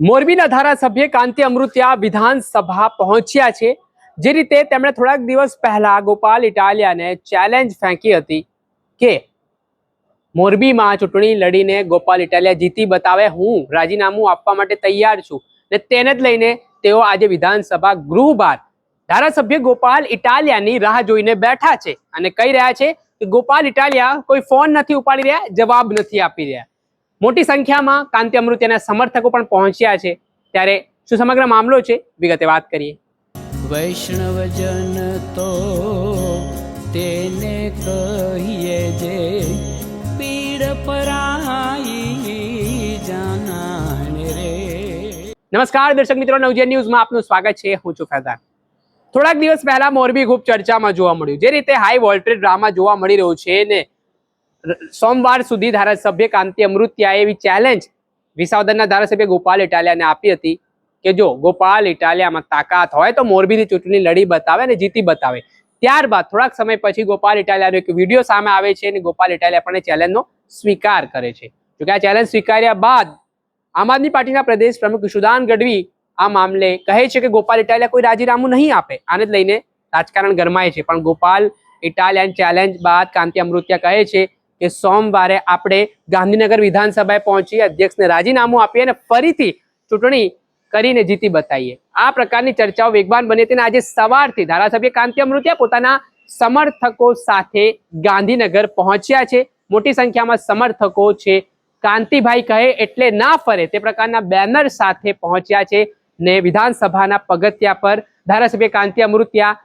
મોરબીના ધારાસભ્ય કાંતિ અમૃત્યા વિધાનસભા પહોંચ્યા છે, જે રીતે તેમણે થોડાક દિવસ પહેલા ગોપાલ ઇટાલિયાને ચેલેન્જ ફેંકી હતી કે મોરબીમાં ચૂંટણી લડીને ગોપાલ ઇટાલિયા જીતી બતાવે હું રાજીનામું આપવા માટે તૈયાર છું ને તેને જ લઈને તેઓ આજે વિધાનસભા ગૃહ બહાર ધારાસભ્ય ગોપાલ ઇટાલિયાની રાહ જોઈને બેઠા છે અને કહી રહ્યા છે કે ગોપાલ ઇટાલિયા કોઈ ફોન નથી ઉપાડી રહ્યા, જવાબ નથી આપી રહ્યા. મોટી સંખ્યામાં કાંતિ અમૃતિયાના સમર્થકો પણ પહોંચ્યા છે. ત્યારે શું સમગ્ર મામલો છે? વિગતે વાત કરીએ. વૈષ્ણવજન તો તેને કહીએ જે પીડ પરાઈ જાનાને રે. નમસ્કાર દર્શક મિત્રો નવજે ન્યૂઝમાં આપનું સ્વાગત છે. હું છું ફેદાન થોડાક દિવસ પહેલા મોરબી ખૂબ ચર્ચામાં જોવા મળ્યું. જે રીતે હાઈ વોલ્ટેજ ડ્રામા જોવા મળી રહ્યો છે ને સોમવાર સુધી ધારાસભ્ય કાંતિ અમૃત્યાએ એવી ચેલેન્જ વિસાવદરના ધારાસભ્ય ગોપાલ ઇટાલિયાને આપી હતી કે જો ગોપાલ ઇટાલિયામાં તાકાત હોય તો મોરબીની ચૂંટણી લડી બતાવે અને જીતી બતાવે. ત્યારબાદ થોડાક સમય પછી ગોપાલ ઇટાલિયાનો એક વીડિયો સામે આવે છે અને ગોપાલ ઇટાલિયા પણ ચેલેન્જનો સ્વીકાર કરે છે. જોકે આ ચેલેન્જ સ્વીકાર્યા બાદ આમ આદમી પાર્ટીના પ્રદેશ પ્રમુખ સુદાન ગઢવી આ મામલે કહે છે કે ગોપાલ ઇટાલિયા કોઈ રાજીનામું નહીં આપે. આને જ લઈને રાજકારણ ગરમાય છે. પણ ગોપાલ ઇટાલિયન ચેલેન્જ બાદ કાંતિ અમૃત્યા કહે છે કે સોમવારે આપણે ગાંધીનગર વિધાનસભાએ પહોંચી અધ્યક્ષને રાજીનામું આપીએ અને ફરીથી ચૂંટણી કરીને જીતી બતાવીએ. આ પ્રકારની ચર્ચાઓ વેગવાન બની હતી આજે સવારથી ધારાસભ્ય કાંતિ અમૃતિયા પોતાના સમર્થકો સાથે ગાંધીનગર પહોંચ્યા છે. મોટી સંખ્યામાં સમર્થકો છે. કાંતિભાઈ કહે, એટલે ના ફરે. તે પ્રકારના બેનર સાથે પહોંચ્યા છે ને વિધાનસભાના પગથિયા પર ધારાસભ્ય કાંતિ અમૃતિયા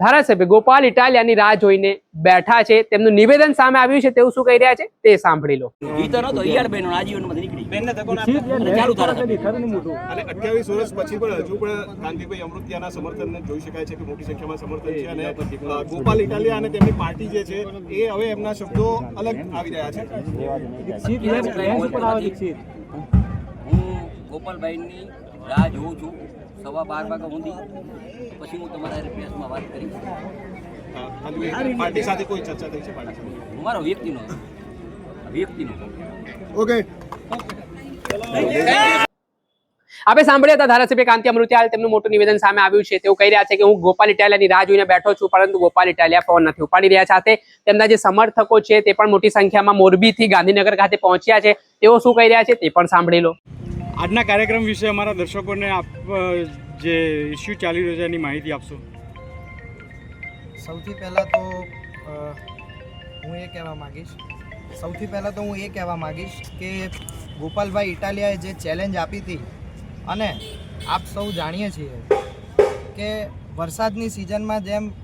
ધારાસભ્ય ગોપાલ ઇટાલિયાની રાહ જોઈને બેઠા છે. તેમનું નિવેદન સામે આવ્યું છે. તેવું શું કહી રહ્યા છે? તે સાંભળી લો. અઠ્યાવીસ વર્ષ પછી પણ હજુ પણ કાંતિભાઈ અમૃતિયાના સમર્થનને જોઈ શકાય છે કે મોટી સંખ્યામાં સમર્થન છે. અને ગોપાલ ઇટાલિયા અને તેમની પાર્ટી જે છે એ હવે એમના શબ્દો અલગ આવી રહ્યા છે. ગોપાલભાઈની રાહ જોઉં છું. સવા બાર વાગ્યા સુધી પછી હું તમારા પ્રેસમાં વાત કરીશ. પાર્ટી સાથે કોઈ ચર્ચા થઈ છે પાર્ટી મારો વ્યક્તિનો વ્યક્તિનો ઓકે આપણે સાંભળ્યા હતા ધારાસભ્ય કાંતિ અમૃત્યાલ તેમનું મોટું નિવેદન સામે આવ્યું છે. તેઓ કહી રહ્યા છે કે હું ગોપાલ ઇટાલિયાની રાહ જોઈને બેઠો છું પરંતુ ગોપાલ ઇટાલિયા ફોન નથી ઉપાડી રહ્યા સાથે. તેમના જે સમર્થકો છે તે પણ મોટી સંખ્યામાં મોરબીથી ગાંધીનગર ખાતે પહોંચ્યા છે. તેઓ શું કહી રહ્યા છે તે પણ સાંભળી લો. આજના કાર્યક્રમ વિશે અમારા દર્શકોને આપ જે ઇસ્યુ ચાલી રહ્યો છે એની માહિતી આપશો? સૌથી પહેલાં તો હું એ કહેવા માગીશ. સૌથી પહેલાં તો હું એ કહેવા માગીશ કે ગોપાલભાઈ ઇટાલિયાએ જે ચેલેન્જ આપી હતી, અને આપ સૌ જાણીએ છીએ કે વરસાદની સિઝનમાં જેમ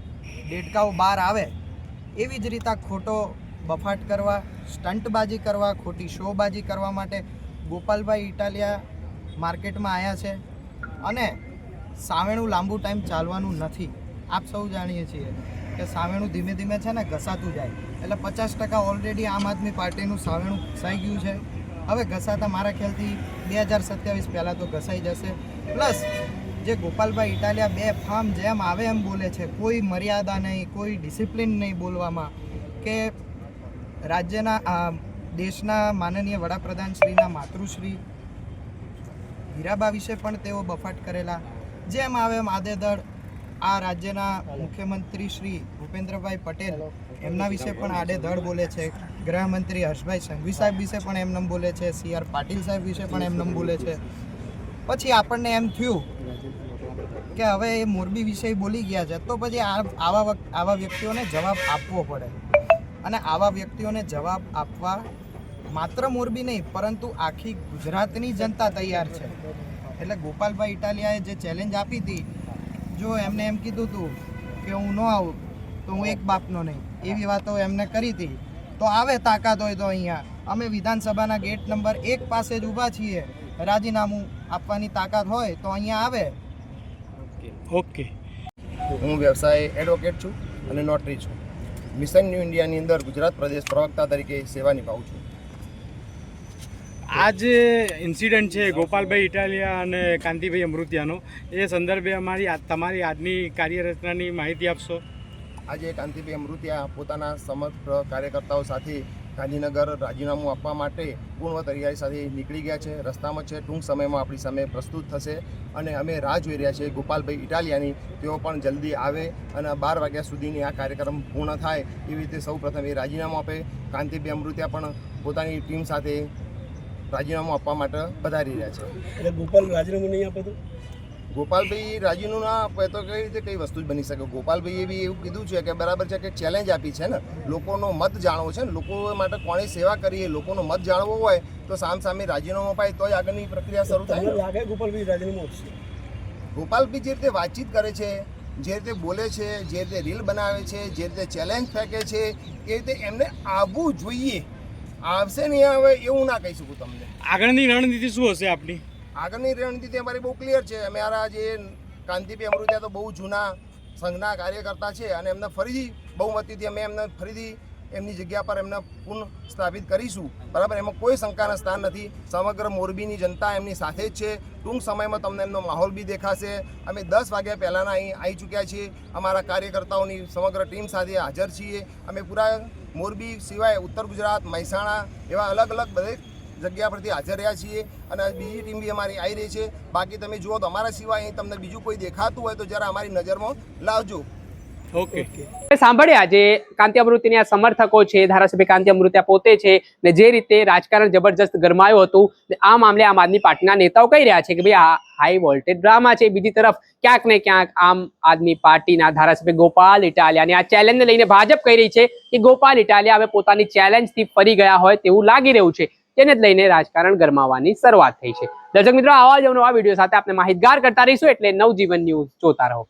દેડકાઓ બહાર આવે, એવી જ રીતે ખોટો બફાટ કરવા સ્ટંટબાજી કરવા, ખોટી શોબાજી કરવા માટે ગોપાલભાઈ ઇટાલિયા માર્કેટમાં આવ્યા છે અને સાવેણું લાંબુ ટાઈમ ચાલવાનું નથી. આપ સૌ જાણીએ છીએ કે સાવેણું ધીમે ધીમે છે ને ઘસાતું જાય. એટલે પચાસ ટકા ઓલરેડી આમ આદમી પાર્ટીનું સાવેણું ઘસાઈ ગયું છે. હવે ઘસાતા મારા ખ્યાલથી બે હજાર સત્યાવીસ પહેલાં તો ઘસાઈ જશે. પ્લસ જે ગોપાલભાઈ ઇટાલિયા બે ફાર્મ જેમ આવે એમ બોલે છે, કોઈ મર્યાદા નહીં, કોઈ ડિસિપ્લિન નહીં બોલવામાં કે રાજ્યના દેશના માનનીય વડાપ્રધાન શ્રીના માતૃશ્રી હીરાબા વિશે પણ તેઓ બફાટ કરેલા. જેમ આવે એમ આદેદળ આ રાજ્યના મુખ્યમંત્રી શ્રી ભૂપેન્દ્રભાઈ પટેલ એમના વિશે પણ આડેધડ બોલે છે. ગૃહમંત્રી હર્ષભાઈ સંઘવી સાહેબ વિશે પણ એમને બોલે છે. સી આર પાટીલ સાહેબ વિશે પણ એમનેમ બોલે છે. પછી આપણને એમ થયું કે હવે એ મોરબી વિશે બોલી ગયા છે. તો પછી આવા આવા વ્યક્તિઓને જવાબ આપવો પડે. અને આવા વ્યક્તિઓને જવાબ આપવા માત્ર મોરબી નહીં પરંતુ આખી ગુજરાતની જનતા તૈયાર છે. એટલે ગોપાલભાઈ ઇટાલિયાએ જે ચેલેન્જ આપી હતી જો એમને એમ કીધું હતું કે હું ન આવું તો હું એક બાપનો નહીં. એવી વાતો એમને કરી હતી. તો આવે તાકાત હોય તો અહીંયા. અમે વિધાનસભાના ગેટ નંબર એક પાસે જ ઊભા છીએ. રાજીનામું આપવાની તાકાત હોય તો અહીંયા આવે. ઓકે. હું વ્યવસાય એડવોકેટ છું અને નોટરી છું. મિશન ન્યૂ ઇન્ડિયાની અંદર ગુજરાત પ્રદેશ પ્રવક્તા તરીકે સેવા નિભાવું છું. આ જે ઇન્સિડન્ટ છે ગોપાલભાઈ ઇટાલિયા અને કાંતિભાઈ અમૃતિયાનો. એ સંદર્ભે અમારી આ- તમારી આજની કાર્યરચનાની માહિતી આપશો? આજે કાંતિભાઈ અમૃતિયા પોતાના સમગ્ર કાર્યકર્તાઓ સાથે ગાંધીનગર રાજીનામું આપવા માટે પૂર્વ તૈયારી સાથે નીકળી ગયા છે. રસ્તામાં છે, ટૂંક સમયમાં આપણી સામે પ્રસ્તુત થશે અને અમે રાહ જોઈ રહ્યા છીએ. ગોપાલભાઈ ઇટાલિયાની તેઓ પણ જલ્દી આવે અને બાર વાગ્યા સુધીની આ કાર્યક્રમ પૂર્ણ થાય એવી રીતે સૌ પ્રથમ એ રાજીનામું આપે. કાંતિભાઈ અમૃત્યા પણ પોતાની ટીમ સાથે રાજીનામું આપવા માટે પધારી રહ્યા છે. એટલે ગોપાલ રાજીનામું નહીં આપે તો? ગોપાલભાઈ રાજીનું ના આપે તો કઈ રીતે કઈ વસ્તુ જ બની શકે? ગોપાલભાઈએ બી એવું કીધું છે કે બરાબર છે કે ચેલેન્જ આપી છે ને. લોકોનો મત જાણવો છે ને. લોકો માટે કોની સેવા કરીએ લોકોનો મત જાણવો હોય તો સામ સામે રાજીનામું અપાય તો જ આગળની પ્રક્રિયા શરૂ થાય. લાગે ગોપાલભાઈ રાજીનામું આપશે ગોપાલભાઈ જે રીતે વાતચીત કરે છે જે રીતે બોલે છે જે રીતે રીલ બનાવે છે જે રીતે ચેલેન્જ ફેંકે છે એ રીતે એમને આવવું જોઈએ. આવશે નહીં આવે એવું ના કહી શકું તમને. આગળની રણનીતિ શું હશે આપની? આગળની રણનીતિ અમારી બહુ ક્લિયર છે. અમારા જે કાંતિભાઈ અમૃતિયા તો બહુ જૂના સંઘના કાર્યકર્તા છે અને એમને ફરીથી બહુમતીથી અમે એમને ફરીથી એમની જગ્યા પર એમને પુનઃ સ્થાપિત કરીશું. બરાબર? એમાં કોઈ શંકાના સ્થાન નથી. સમગ્ર મોરબીની જનતા એમની સાથે જ છે. ટૂંક સમયમાં તમને એમનો માહોલ બી દેખાશે. અમે દસ વાગ્યા પહેલાંના અહીં આવી ચૂક્યા છીએ. અમારા કાર્યકર્તાઓની સમગ્ર ટીમ સાથે હાજર છીએ. અમે પૂરા મોરબી સિવાય ઉત્તર ગુજરાત, મહેસાણા એવા અલગ અલગ બધે જગ્યા પરથી હાજર રહ્યા છીએ અને બીજી ટીમ બી અમારી આવી રહી છે. બાકી તમે જુઓ તો અમારા સિવાય અહીં તમને બીજું કોઈ દેખાતું હોય તો જરા અમારી નજરમાં લાવજો. ઓકે. સાંભળ્યા જે કાંતિ અમૃતિની આ સમર્થકો છે ધારાસભ્ય કાંતિ અમૃત્યા પોતે છે ને જે રીતે રાજકારણ જબરજસ્ત ગરમાયું હતું આ મામલે આમ આદમી પાર્ટીના નેતાઓ કહી રહ્યા છે કે ભાઈ આ હાઈ વોલ્ટેજ ડ્રામા છે. બીજી તરફ ક્યાંક ને ક્યાંક આમ આદમી પાર્ટીના ધારાસભ્ય ગોપાલ ઇટાલિયાની આ ચેલેન્જને લઈને ભાજપ કહી રહી છે કે ગોપાલ ઇટાલિયા હવે પોતાની ચેલેન્જથી ફરી ગયા હોય તેવું લાગી રહ્યું છે. તેને જ લઈને રાજકારણ ગરમાવાની શરૂઆત થઈ છે. દર્શક મિત્રો, આવા જ અવનવા વીડિયો સાથે આપણે માહિતગાર કરતા રહીશું. એટલે નવજીવન ન્યૂઝ જોતા રહો.